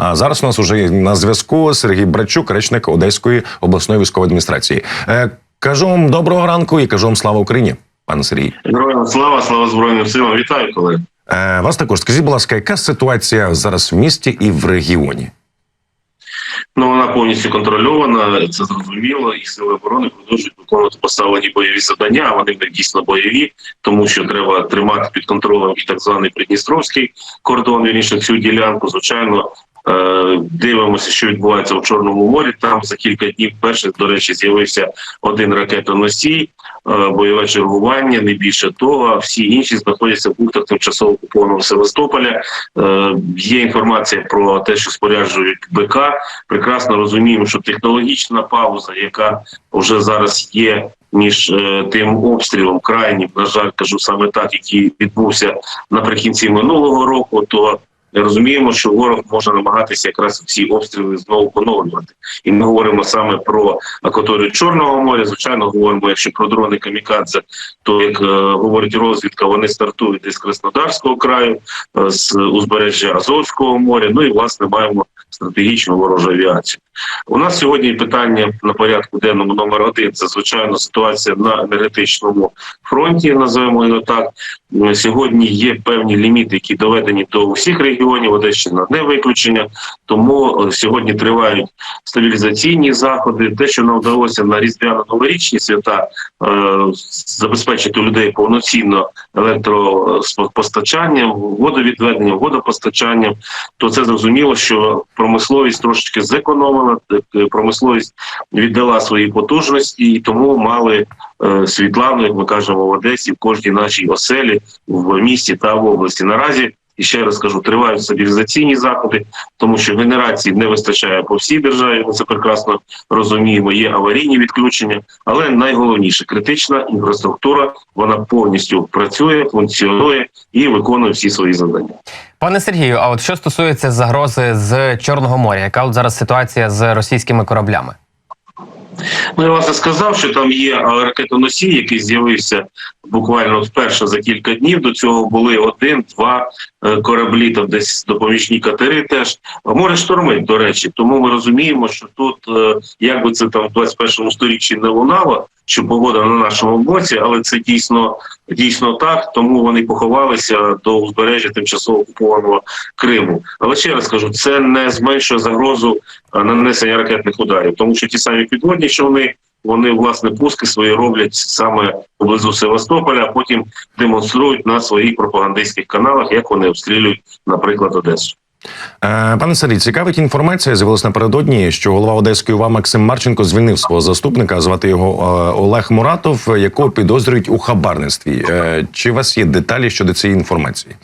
А зараз у нас уже на зв'язку Сергій Брачук, речник Одеської обласної військової адміністрації. Е, кажу вам доброго ранку і кажу вам слава Україні, пане Сергій. Героям слава, слава Збройним силам. Вітаю, колеги. Е, вас також скажіть, будь ласка, яка ситуація зараз в місті і в регіоні? Ну вона повністю контрольована, це зрозуміло, і сили оборони продовжують виконувати поставлені бойові завдання. а Вони в них дійсно бойові, тому що треба тримати під контролем і так званий Придністровський кордон. Вірніше цю ділянку. Звичайно, дивимося, що відбувається в Чорному морі. Там за кілька днів перших, до речі, з'явився один ракетоносій, е, бойове чергування, не більше того. а Всі інші знаходяться в пунктах тимчасово окупованого Севастополя. Е, Є інформація про те, що споряджують БК. Прекрасно розуміємо, що технологічна пауза, яка вже зараз є. Між е, тим обстрілом крайнім, на жаль, кажу саме так, який відбувся наприкінці минулого року, то розуміємо, що ворог може намагатися якраз ці обстріли знову поновлювати. І ми говоримо саме про акваторію Чорного моря. Звичайно, говоримо, якщо про дрони камікадзе, то як е, говорить розвідка, вони стартують десь з Краснодарського краю, е, з узбережжя Азовського моря. Ну і власне маємо стратегічну ворожу авіацію. У нас сьогодні питання на порядку денному номер один. Це звичайно ситуація на енергетичному фронті. Називаємо його так. Сьогодні є певні ліміти, які доведені до усіх регіонів. Одещина не виключення. Тому е, сьогодні тривають стабілізаційні заходи. Те, що нам вдалося на різдвяно-новорічні свята е, забезпечити людей повноцінно електропостачанням, водовідведенням, водопостачанням, то це зрозуміло, що промисловість трошечки зекономила, е, промисловість віддала свої потужності, і тому мали е, світлану, як ми кажемо в Одесі, в кожній нашій оселі в місті та в області. Наразі і ще раз кажу, тривають стабілізаційні заходи, тому що генерації не вистачає по всій державі. Ми це прекрасно розуміємо. Є аварійні відключення, але найголовніше критична інфраструктура. Вона повністю працює, функціонує і виконує всі свої завдання. Пане Сергію, а от що стосується загрози з Чорного моря, яка от зараз ситуація з російськими кораблями? Ну, я власне сказав, що там є ракетоносій, який з'явився буквально вперше за кілька днів. До цього були один-два е, кораблі, там десь допоміжні катери. Теж море штормить, до речі. Тому ми розуміємо, що тут, е, як би це там в 21 сторіччі не лунало, що погода на нашому боці, але це дійсно дійсно так. Тому вони поховалися до узбережжя тимчасово окупованого Криму. Але ще раз кажу, це не зменшує загрозу е, нанесення ракетних ударів, тому що ті самі підводні човни. Вони власне пуски свої роблять саме поблизу Севастополя, а потім демонструють на своїх пропагандистських каналах, як вони обстрілюють, наприклад, Одесу. Е, пане Сергій, цікавить інформація. З'явилася напередодні, що голова Одеської УВА Максим Марченко звільнив свого заступника. Звати його е, Олег Муратов, якого підозрюють у хабарництві. Е, чи у вас є деталі щодо цієї інформації?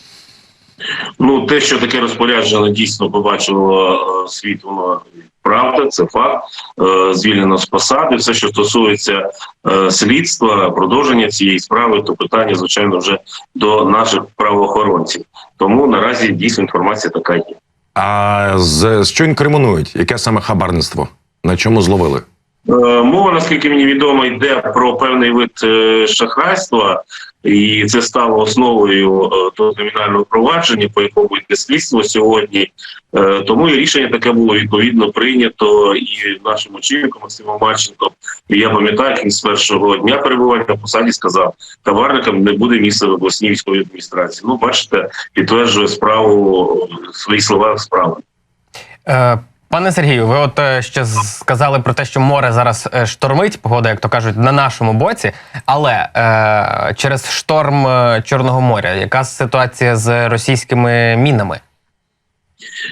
Ну, те, що таке розпорядження дійсно побачило е, світ, воно правда, це факт. Е, звільнено з посади. Все, що стосується е, слідства, продовження цієї справи, то питання, звичайно, вже до наших правоохоронців. Тому наразі дійсно інформація така є. А з, що інкримінують? Яке саме хабарництво? На чому зловили? Мова, наскільки мені відомо, йде про певний вид шахрайства, і це стало основою е, того кримінального провадження, по якому йде слідство сьогодні. Е, Тому і рішення таке було відповідно прийнято і нашим очільником Максимом Марченком. І я пам'ятаю, як він з першого дня перебування на посаді сказав, товарникам не буде місця в обласній військовій адміністрації. Ну, бачите, підтверджує справу свої слова справи. Пане Сергію, ви от е, ще сказали про те, що море зараз е, штормить, погода, як то кажуть, на нашому боці. Але е, через шторм е, Чорного моря, яка ситуація з російськими мінами?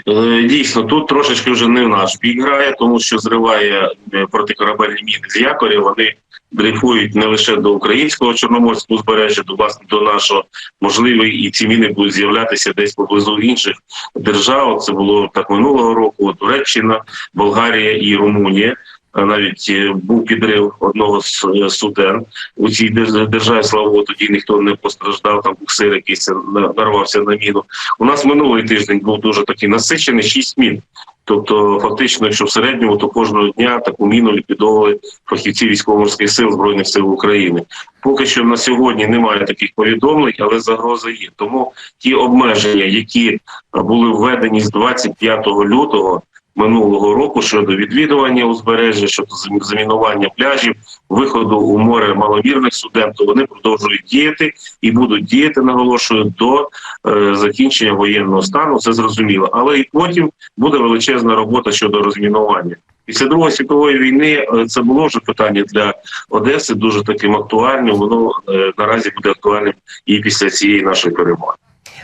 Е, Дійсно, тут трошечки вже не в наш бік грає, тому що зриває е, протикорабельні міни з якорів. Вони дрейфують не лише до українського чорноморського узбережжя, до власне до нашого можливо, і ці міни будуть з'являтися десь поблизу інших держав. Це було так минулого року. Туреччина, Болгарія і Румунія. А Навіть е, був підрив одного з е, суден у цій держ- державі. Слава тоді ніхто не постраждав. Там буксир якийсь на- нарвався на міну. У нас минулий тиждень був дуже такий насичений. Шість мін Тобто, фактично, якщо в середньому, то кожного дня таку міну ліквідовували фахівці військово-морських сил збройних сил України. Поки що на сьогодні немає таких повідомлень, але загроза є. Тому ті обмеження, які е, були введені з 25 лютого минулого року щодо відвідування узбережжя, щодо зам- замінування пляжів, виходу у море маломірних суден, то вони продовжують діяти і будуть діяти, наголошую, до е, закінчення воєнного стану. Це зрозуміло. Але і потім буде величезна робота щодо розмінування. Після Другої світової війни е, це було вже питання для Одеси дуже таким актуальним. Воно е, наразі буде актуальним і після цієї нашої перемоги.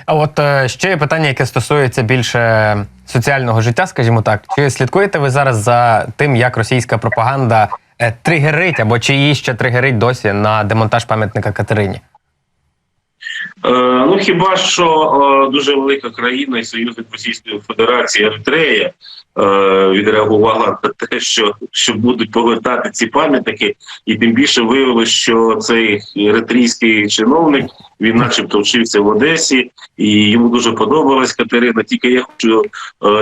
А от е, ще є питання, яке стосується більше соціального життя, скажімо так. Чи слідкуєте ви зараз за тим, як російська пропаганда е, тригерить або чи її ще тригерить досі на демонтаж пам'ятника Катерині? Е, ну хіба що е, дуже велика країна і союзник Російської Федерації Еритрея е, відреагувала на те, що, що будуть повертати ці пам'ятники, і тим більше виявилося, що цей еритрійський чиновник він, начебто, вчився в Одесі, і йому дуже подобалась Катерина. Тільки я хочу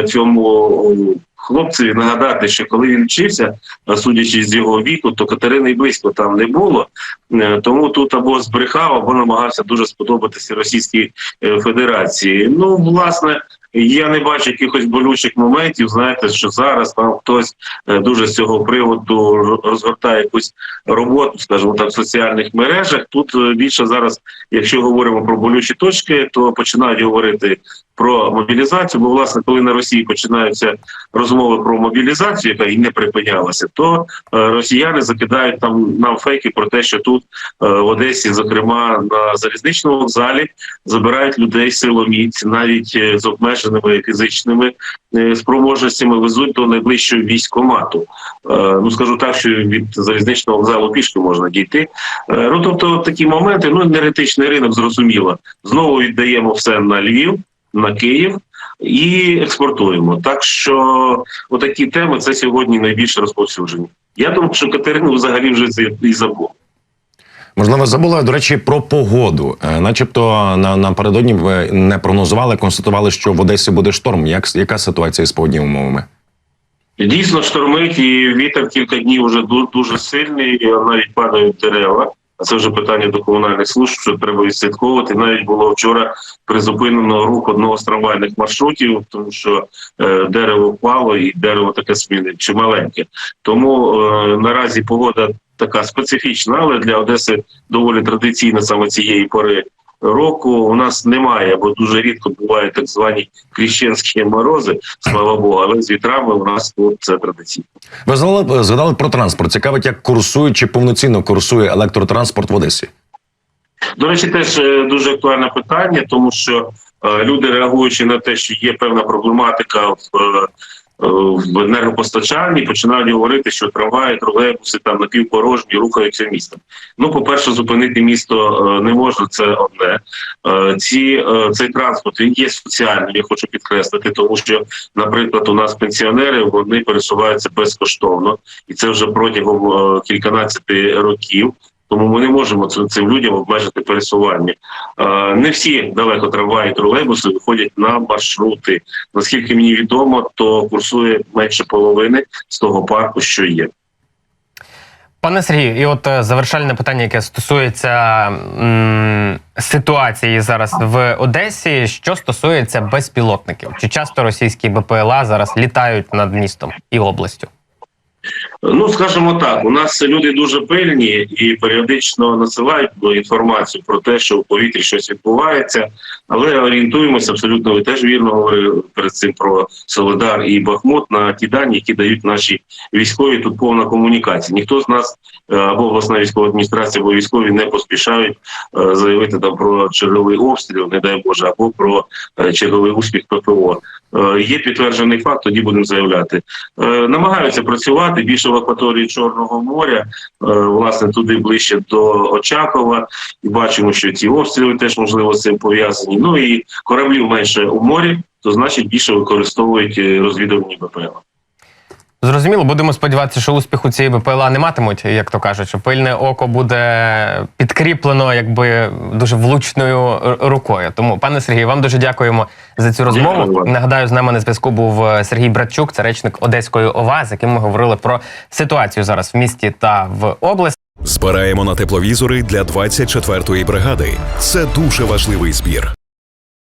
цьому хлопцеві нагадати, що коли він вчився, судячи з його віку, то Катерини близько там не було. Е, Тому тут або збрехав, або намагався дуже сподобатися Російській е, Федерації. Ну, власне, я не бачу якихось болючих моментів. Знаєте, що зараз там хтось е, дуже з цього приводу розгортає якусь роботу, скажімо так, в соціальних мережах. Тут е, більше зараз, якщо говоримо про болючі точки, то починають говорити про мобілізацію. Бо власне, коли на Росії починаються розмови про мобілізацію, яка і не припинялася, то е, росіяни закидають там нам фейки про те, що тут в Одесі, зокрема на залізничному вокзалі, забирають людей силоміць, навіть з обмеженими фізичними е, спроможностями везуть до найближчого військкомату. Е, Ну скажу так, що від залізничного вокзалу пішки можна дійти. Е, Ну тобто такі моменти, ну енергетичний ринок зрозуміло. Знову віддаємо все на Львів, на Київ. І експортуємо. Так що отакі теми це сьогодні найбільше розповсюджені. Я думаю, що Катерину взагалі вже і забув. Можливо, забула до речі про погоду. Е, Начебто на напередодні ви не прогнозували, констатували, що в Одесі буде шторм. Як яка ситуація з погодніми умовами? Дійсно штормить, і вітер кілька днів вже дуже сильний, навіть падають дерева. Це вже питання до комунальних служб, що треба відслідковувати. Навіть було вчора призупинено рух одного з трамвайних маршрутів, тому що е, дерево впало, і дерево таке сміли чималеньке. Тому е, наразі погода така специфічна, але для Одеси доволі традиційна саме цієї пори року. У нас немає, або дуже рідко бувають так звані кріщенські морози, слава Богу, але з вітрами у нас тут це традиційно. Ви згадали, згадали про транспорт. Цікавить, як курсує чи повноцінно курсує електротранспорт в Одесі. До речі, теж е, дуже актуальне питання, тому що е, люди, реагуючи на те, що є певна проблематика в, е, в енергопостачанні, починають говорити, що трамваї, тролейбуси там напівпорожні рухаються містом. Ну, по-перше, зупинити місто е, не можна, це одне. Е, Ці е, цей транспорт він є соціальним. Я хочу підкреслити, тому що, наприклад, у нас пенсіонери вони пересуваються безкоштовно, і це вже протягом е, кільканадцяти років. Тому ми не можемо цим, людям обмежити пересування. Е, не всі далеко трамваї, тролейбуси виходять на маршрути. Наскільки мені відомо, то курсує менше половини з того парку, що є. Пане Сергію, і от е, завершальне питання, яке стосується м, ситуації зараз в Одесі, що стосується безпілотників, чи часто російські БПЛА зараз літають над містом і областю? Ну, скажімо так, у нас люди дуже пильні і періодично насилають інформацію про те, що в повітрі щось відбувається, але орієнтуємося абсолютно. Ви теж вірно говорили перед цим про Солидар і Бахмут на ті дані, які дають наші військові. Тут повна комунікація. Ніхто з нас або обласна військова адміністрація, або військові не поспішають е, заявити там про черговий обстріл, не дай Боже, або про е, черговий успіх ППО. Е, Є підтверджений факт, тоді будемо заявляти. Е, Намагаються працювати більше в акваторії Чорного моря, е, власне, туди ближче до Очакова, і бачимо, що ці обстріли теж можливо з цим пов'язані. Ну і кораблів менше у морі, то значить більше використовують е, розвідувальні БПЛА. Зрозуміло, будемо сподіватися, що успіху цієї БПЛА не матимуть, як то кажуть, що пильне око буде підкріплено якби дуже влучною рукою. Тому, пане Сергію, вам дуже дякуємо за цю розмову. Дякую. Нагадаю, з нами на зв'язку був е, Сергій Братчук, це речник Одеської ОВА, з яким ми говорили про ситуацію зараз в місті та в області. Збираємо на тепловізори для 24-ї бригади. Це дуже важливий збір.